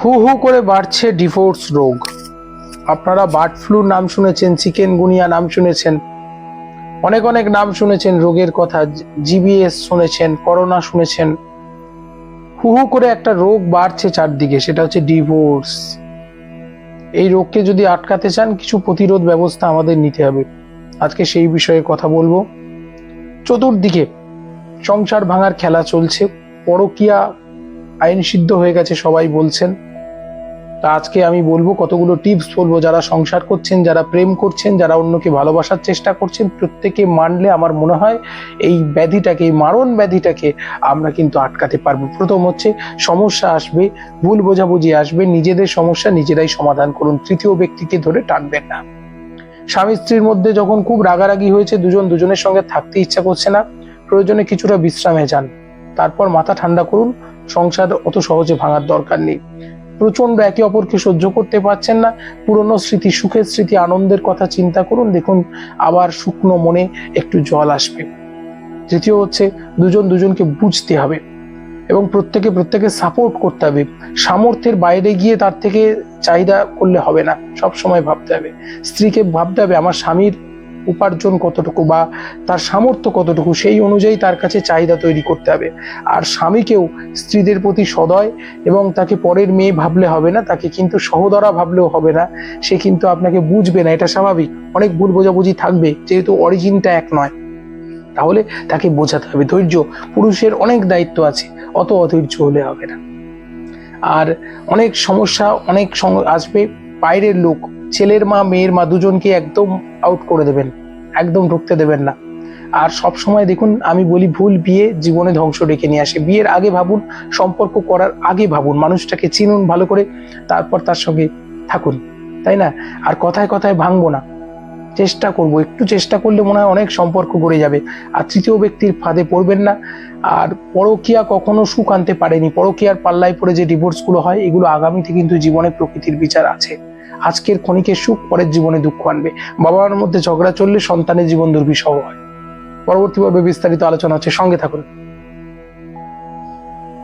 হু হু করে বাড়ছে ডিভোর্স রোগ। আপনারা বার্ড ফ্লুর নাম শুনেছেন চিকেন গুনিয়া নাম শুনেছেন, অনেক অনেক নাম শুনেছেন, রোগের কথা জিবিএস শুনেছেন করোনা শুনেছেন। হু হু করে একটা রোগ বাড়ছে চারদিকে, সেটা হচ্ছে ডিভোর্স এই রোগকে যদি আটকাতে চান, কিছু প্রতিরোধ ব্যবস্থা আমাদের নিতে হবে। আজকে সেই বিষয়ে কথা বলব। চতুর্দিকে সংসার ভাঙার খেলা চলছে। পরকিয়া আইন সিদ্ধ হয়ে গেছে, সবাই বলছেন। তা আজকে আমি বলব কতগুলো টিপস বলব যারা সংসার করছেন, যারা প্রেম করছেন, যারা অন্যকে ভালোবাসার চেষ্টা করছেন, প্রত্যেকে মানলে আমার মনে হয় এই ব্যাধিটাকে, এই মারণ ব্যাধিটাকে আমরা কিন্তু আটকাতে পারব। প্রথম হচ্ছে সমস্যা আসবে, ভুল বোঝাবুঝি আসবে, নিজেদের সমস্যা নিজেরাই সমাধান করুন, তৃতীয় ব্যক্তিকে ধরে টানবেন না। স্বামী স্ত্রীর মধ্যে যখন খুব রাগারাগি হয়েছে, দুজন দুজনের সঙ্গে থাকতে ইচ্ছা করছে না, প্রয়োজনে কিছুটা বিশ্রামে যান। তারপর মাথা ঠান্ডা করুন সংসার অত সহজে ভাঙার দরকার নেই। প্রচণ্ড একে অপরকে সহ্য করতে পারছেন না। পুরনো স্মৃতি, সুখের স্মৃতি, আনন্দের কথা চিন্তা করুন, দেখুন আবার শুকনো মনে একটু জল আসবে। তৃতীয় হচ্ছে দুজন দুজনকে বুঝতে হবে এবং প্রত্যেকে প্রত্যেকে সাপোর্ট করতে হবে। সামর্থ্যের বাইরে গিয়ে তার থেকে চাহিদা করলে হবে না। সব সময় ভাবতে হবে। স্ত্রীকে ভাবতে হবে, আমার স্বামীর উপার্জন কতটুকু বা তার সামর্থ্য কতটুকু, সেই অনুযায়ী তার কাছে চাহিদা তৈরি করতে হবে। আর স্বামীকেও স্ত্রীদের প্রতি সদয় এবং তাকে পরের মেয়ে ভাবলে হবে না, তাকে কিন্তু সহদরা ভাবলেও হবে না, সে কিন্তু আপনাকে বুঝবে না, এটা স্বাভাবিক। অনেক ভুল বোঝাবুঝি থাকবে, যেহেতু অরিজিনটা এক নয়। তাহলে তাকে বোঝাতে হবে। ধৈর্য, পুরুষের অনেক দায়িত্ব আছে, অত অধৈর্য হলে হবে না। আর অনেক সমস্যা, অনেক আসবে, বাইরের লোক ছেলের মা, মেয়ের মা দুজনকে একদম আউট করে দেবেন, একদম ঢুকতে দেবেন না। আর সব সময় দেখুন, আমি বলি ভুল, বিয়ে জীবনে ধ্বংস ডেকে নিয়ে আসে। বিয়ের আগে ভাবুন, সম্পর্ক করার আগে ভাবুন, মানুষটাকে চিনুন ভালো করে, তারপর তার সঙ্গে থাকুন, তাই না? আর কথায় কথায় ভাঙবো না। চেষ্টা করব, একটু চেষ্টা করলে মনে হয় অনেক সম্পর্ক গড়ে যাবে। আর তৃতীয় ব্যক্তির ফাঁদে পড়বেন না। আর পরকিয়া কখনো সুখ আনতে পারেনি। পরকিয়ার পাল্লায় পড়ে যে ডিভোর্সগুলো হয়, এগুলো আগামীতে কিন্তু জীবনে প্রকৃতির বিচার আছে। আজকের ক্ষণিকের সুখ, পরের জীবনে দুঃখ আনবে। বাবা মার মধ্যে ঝগড়া চললে সন্তানের জীবন দুর্বিষহ হয়। পরবর্তী পর্বে বিস্তারিত আলোচনা হচ্ছে সঙ্গে থাকুন।